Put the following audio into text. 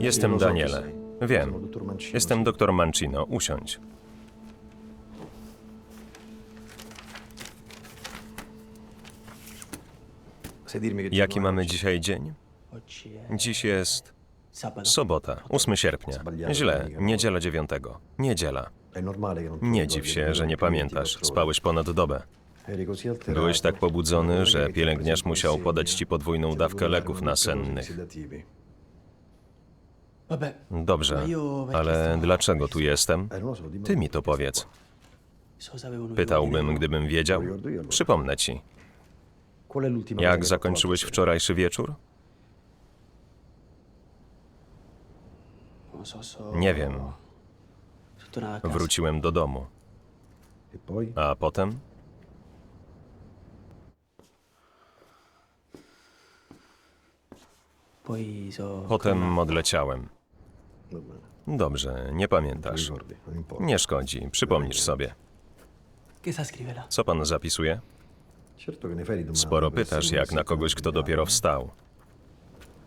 Jestem Daniele. Wiem. Jestem doktor Mancino. Usiądź. Jaki mamy dzisiaj dzień? Dziś jest sobota, 8 sierpnia. Źle, niedziela 9. Niedziela. Nie dziw się, że nie pamiętasz. 24 ore. Spałeś ponad dobę. Byłeś tak pobudzony, że pielęgniarz musiał podać ci podwójną dawkę leków nasennych. Dobrze, ale dlaczego tu jestem? Ty mi to powiedz. Pytałbym, gdybym wiedział. Przypomnę ci. Jak zakończyłeś wczorajszy wieczór? Nie wiem. Wróciłem do domu. A potem? Potem odleciałem. Dobrze, nie pamiętasz. Importa. Nie szkodzi, przypomnisz sobie. Co pan zapisuje? Certo che ne fai di domande Sporo per pytasz, jak na kogoś, kto dopiero wstał.